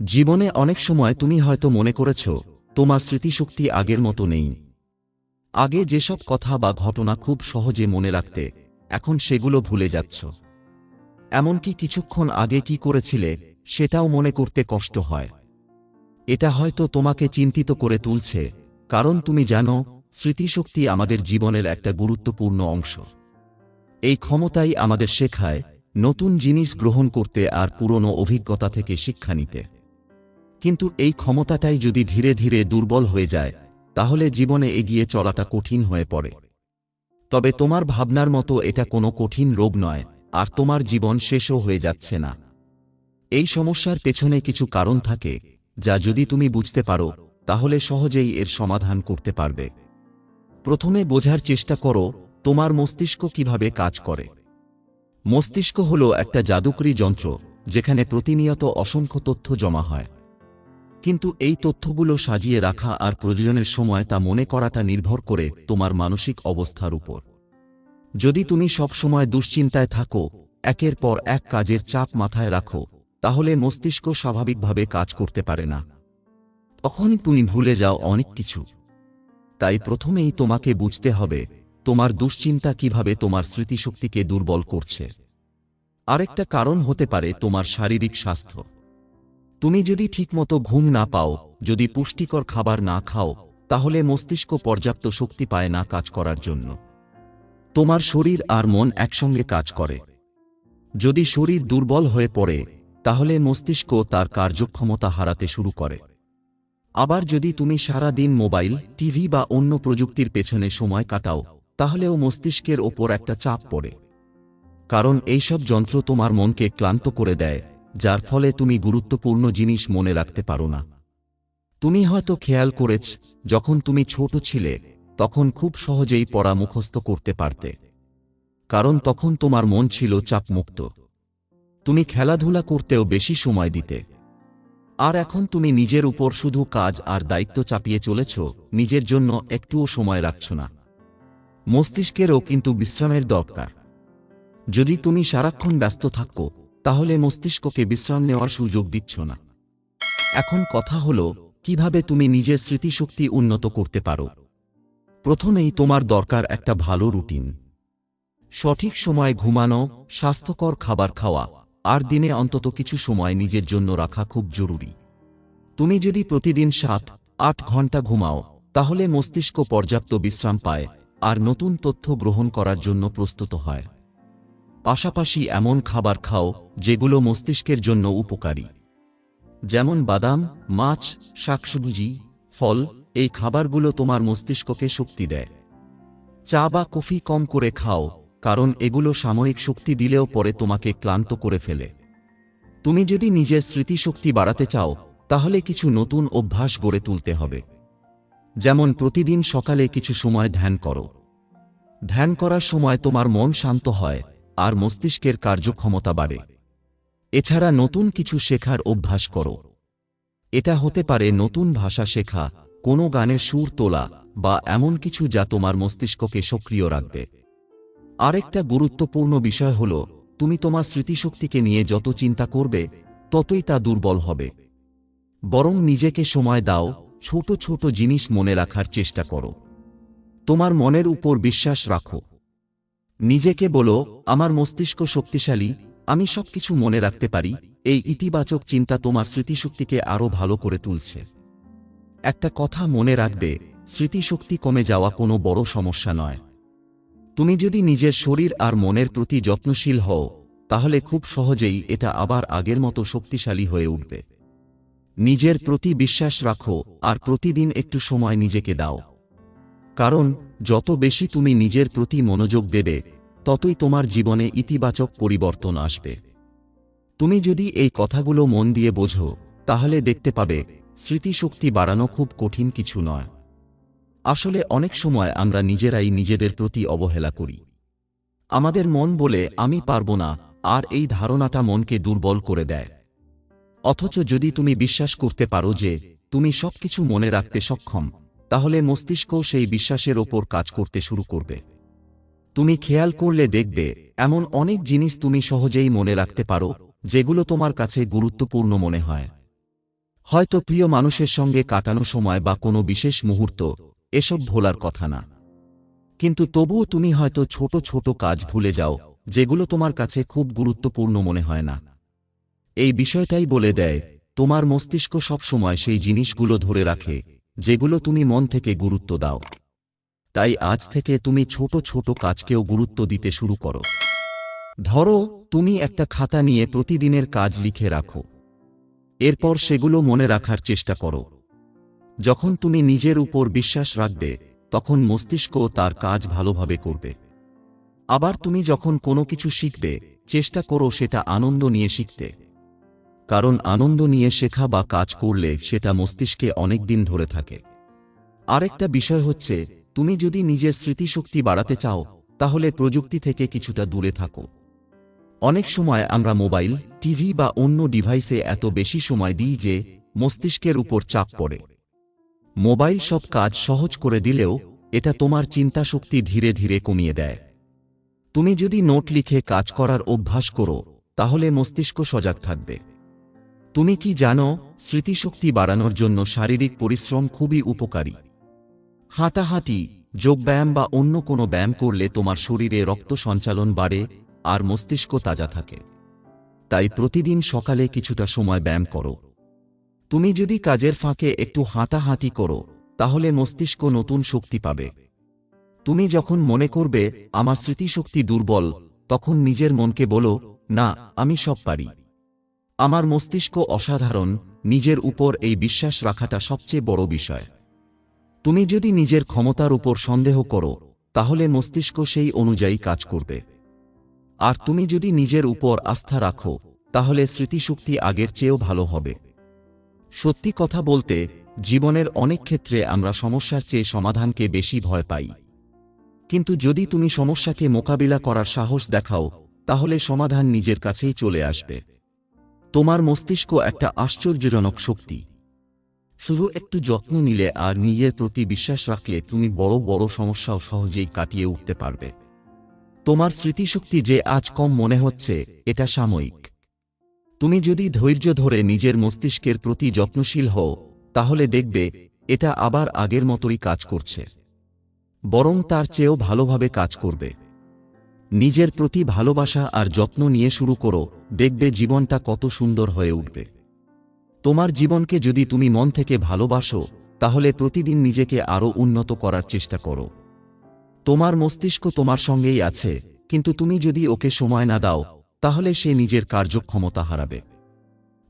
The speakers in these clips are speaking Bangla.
জীবনে অনেক সময় তুমি হয়তো মনে করেছ, তোমার স্মৃতিশক্তি আগের মতো নেই। আগে যেসব কথা বা ঘটনা খুব সহজে মনে রাখতে, এখন সেগুলো ভুলে যাচ্ছ। এমনকি কিছুক্ষণ আগে কি করেছিলে, সেটাও মনে করতে কষ্ট হয়। এটা হয়তো তোমাকে চিন্তিত করে তুলছে, কারণ তুমি জানো, স্মৃতিশক্তি আমাদের জীবনের একটা গুরুত্বপূর্ণ অংশ। এই ক্ষমতাই আমাদের শেখায় নতুন জিনিস গ্রহণ করতে আর পুরনো অভিজ্ঞতা থেকে শিক্ষা নিতে। কিন্তু এই ক্ষমতাটাই যদি ধীরে ধীরে দুর্বল হয়ে যায়, তাহলে জীবনে এগিয়ে চলাটা কঠিন হয়ে পড়ে। তবে তোমার ভাবনার মতো এটা কোনো কঠিন রোগ নয়, আর তোমার জীবন শেষও হয়ে যাচ্ছে না। এই সমস্যার পেছনে কিছু কারণ থাকে, যা যদি তুমি বুঝতে পারো, তাহলে সহজেই এর সমাধান করতে পারবে। প্রথমে বোঝার চেষ্টা করো, তোমার মস্তিষ্ক কীভাবে কাজ করে। মস্তিষ্ক হল একটা জাদুকরি যন্ত্র, যেখানে প্রতিনিয়ত অসংখ্য তথ্য জমা হয়। কিন্তু এই তথ্যগুলো সাজিয়ে রাখা আর প্রয়োজনের সময় তা মনে করাটা নির্ভর করে তোমার মানসিক অবস্থার উপর। যদি তুমি সবসময় দুশ্চিন্তায় থাকো, একের পর এক কাজের চাপ মাথায় রাখো, তাহলে মস্তিষ্ক স্বাভাবিকভাবে কাজ করতে পারে না। তখন তুমি ভুলে যাও অনেক কিছু। তাই প্রথমেই তোমাকে বুঝতে হবে, তোমার দুশ্চিন্তা কীভাবে তোমার স্মৃতিশক্তিকে দুর্বল করছে। আরেকটা কারণ হতে পারে তোমার শারীরিক স্বাস্থ্য। তুমি যদি ঠিকমতো ঘুম না পাও, যদি পুষ্টিকর খাবার না খাও, তাহলে মস্তিষ্ক পর্যাপ্ত শক্তি পায় না কাজ করার জন্য। তোমার শরীর আর মন একসঙ্গে কাজ করে। যদি শরীর দুর্বল হয়ে পড়ে, তাহলে মস্তিষ্ক তার কার্যক্ষমতা হারাতে শুরু করে। আবার যদি তুমি সারা দিন মোবাইল, টিভি বা অন্য প্রযুক্তির পেছনে সময় কাটাও, তাহলেও মস্তিষ্কের ওপর একটা চাপ পড়ে। কারণ এইসব যন্ত্র তোমার মনকে ক্লান্ত করে দেয়। যার ফলে তুমি গুরুত্বপূর্ণ জিনিস মনে রাখতে পারো না। তুমি হয়তো খেয়াল করেছ, যখন তুমি ছোট ছিলে, তখন খুব সহজেই পড়া মুখস্থ করতে পারতে। কারণ তখন তোমার মন ছিল চাপমুক্ত। তুমি খেলাধুলা করতেও বেশি সময় দিতে। আর এখন তুমি নিজের উপর শুধু কাজ আর দায়িত্ব চাপিয়ে চলেছ, নিজের জন্য একটুও সময় রাখছ না। মস্তিষ্কেরও কিন্তু বিশ্রামের দরকার। যদি তুমি সারাক্ষণ ব্যস্ত থাকো তাহলে মস্তিষ্ককে বিশ্রাম নেওয়ার সুযোগ দিচ্ছ না। এখন কথা হল, কীভাবে তুমি নিজের স্মৃতিশক্তি উন্নত করতে পারো? প্রথমেই তোমার দরকার একটা ভালো রুটিন। সঠিক সময় ঘুমানো, স্বাস্থ্যকর খাবার খাওয়া, আর দিনে অন্তত কিছু সময় নিজের জন্য রাখা খুব জরুরি। তুমি যদি প্রতিদিন সাত, আট ঘণ্টা ঘুমাও, তাহলে মস্তিষ্ক পর্যাপ্ত বিশ্রাম পায়, আর নতুন তথ্য গ্রহণ করার জন্য প্রস্তুত হয়। পাশাপাশি এমন খাবার খাও যেগুলো মস্তিষ্কের জন্য উপকারী। যেমন বাদাম, মাছ, শাকসবজি, ফল, এই খাবারগুলো তোমার মস্তিষ্ককে শক্তি দেয়। চা বা কফি কম করে খাও, কারণ এগুলো সাময়িক শক্তি দিলেও পরে তোমাকে ক্লান্ত করে ফেলে। তুমি যদি নিজের স্মৃতিশক্তি বাড়াতে চাও, তাহলে কিছু নতুন অভ্যাস গড়ে তুলতে হবে। যেমন প্রতিদিন সকালে কিছু সময় ধ্যান করো। ধ্যান করার সময় তোমার মন শান্ত হয় আর মস্তিষ্কের কার্যক্ষমতা বাড়ে। এছাড়া নতুন কিছু শেখার অভ্যাস করো। এটা হতে পারে নতুন ভাষা শেখা, কোনো গানের সুর তোলা, বা এমন কিছু যা তোমার মস্তিষ্ককে সক্রিয় রাখবে। আরেকটা গুরুত্বপূর্ণ বিষয় হল, তুমি তোমার স্মৃতিশক্তিকে নিয়ে যত চিন্তা করবে, ততই তা দুর্বল হবে। বরং নিজেকে সময় দাও, ছোট ছোট জিনিস মনে রাখার চেষ্টা করো। তোমার মনের উপর বিশ্বাস রাখো। নিজেকে বলো, আমার মস্তিষ্ক শক্তিশালী, আমি সবকিছু মনে রাখতে পারি, এই ইতিবাচক চিন্তা তোমার স্মৃতিশক্তিকে আরও ভালো করে তুলছে। একটা কথা মনে রাখবে, স্মৃতিশক্তি কমে যাওয়া কোনো বড় সমস্যা নয়। তুমি যদি নিজের শরীর আর মনের প্রতি যত্নশীল হও, তাহলে খুব সহজেই এটা আবার আগের মতো শক্তিশালী হয়ে উঠবে। নিজের প্রতি বিশ্বাস রাখো, আর প্রতিদিন একটু সময় নিজেকে দাও। কারণ, যত বেশি তুমি নিজের প্রতি মনোযোগ দেবে, ততই তোমার জীবনে ইতিবাচক পরিবর্তন আসবে। তুমি যদি এই কথাগুলো মন দিয়ে বোঝো, তাহলে দেখতে পাবে, স্মৃতিশক্তি বাড়ানো খুব কঠিন কিছু নয়। আসলে অনেক সময় আমরা নিজেরাই নিজেদের প্রতি অবহেলা করি। আমাদের মন বলে, আমি পারব না। আর এই ধারণাটা মনকে দুর্বল করে দেয়। অথচ যদি তুমি বিশ্বাস করতে পারো যে, তুমি সবকিছু মনে রাখতে সক্ষম তাহলে মস্তিষ্ক সেই বিশ্বাসের ওপর কাজ করতে শুরু করবে। তুমি খেয়াল করলে দেখবে, এমন অনেক জিনিস তুমি সহজেই মনে রাখতে পারো, যেগুলো তোমার কাছে গুরুত্বপূর্ণ মনে হয়। হয়তো প্রিয় মানুষের সঙ্গে কাটানো সময় বা কোনো বিশেষ মুহূর্ত, এসব ভোলার কথা না। কিন্তু তবুও তুমি হয়তো ছোট ছোট কাজ ভুলে যাও, যেগুলো তোমার কাছে খুব গুরুত্বপূর্ণ মনে হয় না। এই বিষয়টাই বলে দেয়, তোমার মস্তিষ্ক সবসময় সেই জিনিসগুলো ধরে রাখে যেগুলো তুমি মন থেকে গুরুত্ব দাও। তাই আজ থেকে তুমি ছোট ছোট কাজকেও গুরুত্ব দিতে শুরু করো। ধরো, তুমি একটা খাতা নিয়ে প্রতিদিনের কাজ লিখে রাখো। এরপর সেগুলো মনে রাখার চেষ্টা করো। যখন তুমি নিজের উপর বিশ্বাস রাখবে, তখন মস্তিষ্ক তার কাজ ভালোভাবে করবে। আবার তুমি যখন কোনো কিছু শিখবে, চেষ্টা করো সেটা আনন্দ নিয়ে শিখতে। কারণ আনন্দ নিয়ে শেখা বা কাজ করলে সেটা মস্তিষ্কে অনেক দিন ধরে থাকে। আরেকটা বিষয় হচ্ছে, তুমি যদি নিজের স্মৃতিশক্তি বাড়াতে চাও, তাহলে প্রযুক্তি থেকে কিছুটা দূরে থাকো। অনেক সময় আমরা মোবাইল, টিভি বা অন্য ডিভাইসে এত বেশি সময় দিই যে মস্তিষ্কের উপর চাপ পড়ে। মোবাইল সব কাজ সহজ করে দিলেও এটা তোমার চিন্তাশক্তি ধীরে ধীরে কমিয়ে দেয়। তুমি যদি নোট লিখে কাজ করার অভ্যাস করো, তাহলে মস্তিষ্ক সজাগ থাকবে। তুমি কি জানো, স্মৃতিশক্তি বাড়ানোর জন্য শারীরিক পরিশ্রম খুবই উপকারী। হাঁটাহাঁটি, যোগব্যায়াম বা অন্য কোনো ব্যায়াম করলে তোমার শরীরে রক্ত সঞ্চালন বাড়ে আর মস্তিষ্ক তাজা থাকে। তাই প্রতিদিন সকালে কিছুটা সময় ব্যায়াম করো। তুমি যদি কাজের ফাঁকে একটু হাঁটাহাঁটি করো, তাহলে মস্তিষ্ক নতুন শক্তি পাবে। তুমি যখন মনে করবে, আমার স্মৃতিশক্তি দুর্বল তখন নিজের মনকে বলো, না, আমি সব পারি। আমার মস্তিষ্ক অসাধারণ, নিজের উপর এই বিশ্বাস রাখাটা সবচেয়ে বড় বিষয়। তুমি যদি নিজের ক্ষমতার উপর সন্দেহ করো, তাহলে মস্তিষ্ক সেই অনুযায়ী কাজ করবে। আর তুমি যদি নিজের উপর আস্থা রাখো, তাহলে স্মৃতিশক্তি আগের চেয়েও ভালো হবে। সত্যি কথা বলতে, জীবনের অনেক ক্ষেত্রে আমরা সমস্যার চেয়ে সমাধানকে বেশি ভয় পাই। কিন্তু যদি তুমি সমস্যাকে মোকাবিলা করার সাহস দেখাও, তাহলে সমাধান নিজের কাছেই চলে আসবে। তোমার মস্তিষ্ক একটা আশ্চর্যজনক শক্তি। শুধু একটু যত্ন নিলে আর নিজের প্রতি বিশ্বাস রাখলে তুমি বড় বড় সমস্যাও সহজেই কাটিয়ে উঠতে পারবে। তোমার স্মৃতিশক্তি যে আজ কম মনে হচ্ছে, এটা সাময়িক। তুমি যদি ধৈর্য ধরে নিজের মস্তিষ্কের প্রতি যত্নশীল হও, তাহলে দেখবে এটা আবার আগের মতোই কাজ করছে। বরং তার চেয়েও ভালোভাবে কাজ করবে। নিজের প্রতি ভালোবাসা আর যত্ন নিয়ে শুরু করো, দেখবে জীবনটা কত সুন্দর হয়ে উঠবে। তোমার জীবনকে যদি তুমি মন থেকে ভালোবাসো, তাহলে প্রতিদিন নিজেকে আরও উন্নত করার চেষ্টা করো। তোমার মস্তিষ্ক তোমার সঙ্গেই আছে, কিন্তু তুমি যদি ওকে সময় না দাও, তাহলে সে নিজের কার্যক্ষমতা হারাবে।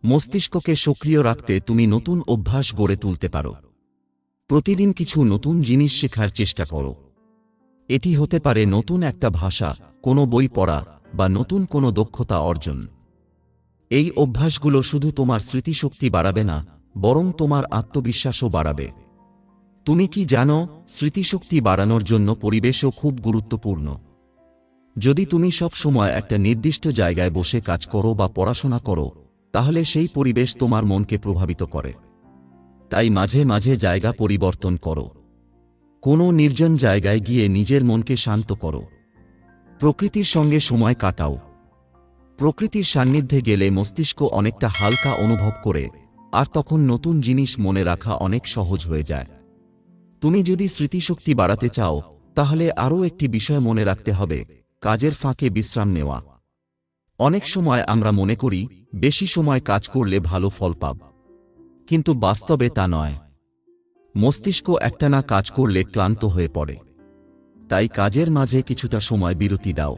মস্তিষ্ককে সক্রিয় রাখতে তুমি নতুন অভ্যাস গড়ে তুলতে পারো। প্রতিদিন কিছু নতুন জিনিস শেখার চেষ্টা করো। এটি হতে পারে নতুন একটা ভাষা, কোনো বই পড়া, বা নতুন কোনো দক্ষতা অর্জন। এই অভ্যাসগুলো শুধু তোমার স্মৃতিশক্তি বাড়াবে না, বরং তোমার আত্মবিশ্বাসও বাড়াবে। তুমি কি জানো, স্মৃতিশক্তি বাড়ানোর জন্য পরিবেশও খুব গুরুত্বপূর্ণ। যদি তুমি সব সময় একটা নির্দিষ্ট জায়গায় বসে কাজ করো বা পড়াশোনা করো, তাহলে সেই পরিবেশ তোমার মনকে প্রভাবিত করে। তাই মাঝে মাঝে জায়গা পরিবর্তন করো। কোনো নির্জন জায়গায় গিয়ে নিজের মনকে শান্ত করো। প্রকৃতির সঙ্গে সময় কাটাও। প্রকৃতির সান্নিধ্যে গেলে মস্তিষ্ক অনেকটা হালকা অনুভব করে, আর তখন নতুন জিনিস মনে রাখা অনেক সহজ হয়ে যায়। তুমি যদি স্মৃতিশক্তি বাড়াতে চাও, তাহলে আরও একটি বিষয় মনে রাখতে হবে, কাজের ফাঁকে বিশ্রাম নেওয়া। অনেক সময় আমরা মনে করি, বেশি সময় কাজ করলে ভালো ফল পাব। কিন্তু বাস্তবে তা নয়। মস্তিষ্ক একটানা কাজ করলে ক্লান্ত হয়ে পড়ে। তাই কাজের মাঝে কিছুটা সময় বিরতি দাও।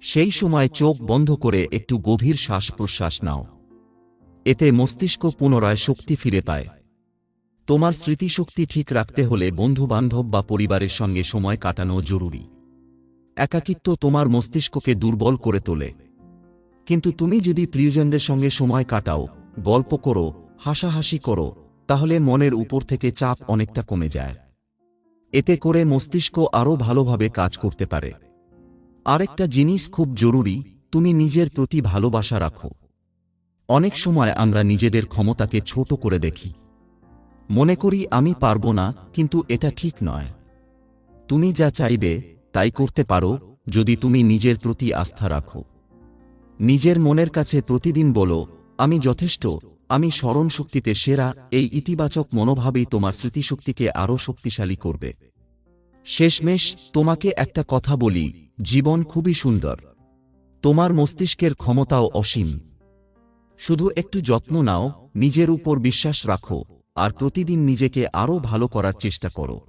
সেই সময় চোখ বন্ধ করে একটু গভীর শ্বাস প্রশ্বাস নাও। এতে মস্তিষ্ক পুনরায় শক্তি ফিরে পায়। তোমার স্মৃতিশক্তি ঠিক রাখতে হলে বন্ধুবান্ধব বা পরিবারের সঙ্গে সময় কাটানো জরুরি। একাকিত্ব তোমার মস্তিষ্ককে দুর্বল করে তোলে। কিন্তু তুমি যদি প্রিয়জনদের সঙ্গে সময় কাটাও, গল্প করো, হাসাহাসি করো তাহলে মনের উপর থেকে চাপ অনেকটা কমে যায়। এতে করে মস্তিষ্ক আরও ভালোভাবে কাজ করতে পারে। আরেকটা জিনিস খুব জরুরি, তুমি নিজের প্রতি ভালোবাসা রাখো। অনেক সময় আমরা নিজেদের ক্ষমতাকে ছোট করে দেখি। মনে করি, আমি পারব না, কিন্তু এটা ঠিক নয়। তুমি যা চাইবে, তাই করতে পারো, যদি তুমি নিজের প্রতি আস্থা রাখো। নিজের মনের কাছে প্রতিদিন বলো, আমি যথেষ্ট আমি স্মরণ শক্তিতে সেরা, এই ইতিবাচক মনোভাবেই তোমার স্মৃতিশক্তিকে আরও শক্তিশালী করবে। শেষমেশ, তোমাকে একটা কথা বলি, জীবন খুবই সুন্দর। তোমার মস্তিষ্কের ক্ষমতাও অসীম। শুধু একটু যত্ন নাও, নিজের উপর বিশ্বাস রাখো, আর প্রতিদিন নিজেকে আরও ভালো করার চেষ্টা করো।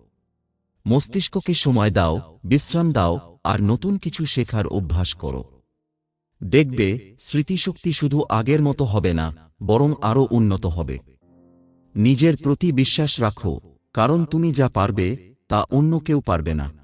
মস্তিষ্ককে সময় দাও, বিশ্রাম দাও, আর নতুন কিছু শেখার অভ্যাস করো। দেখবে, স্মৃতিশক্তি শুধু আগের মতো হবে না, বরং আরও উন্নত হবে। নিজের প্রতি বিশ্বাস রাখো, কারণ তুমি যা পারবে, তা অন্য কেউ পারবে না।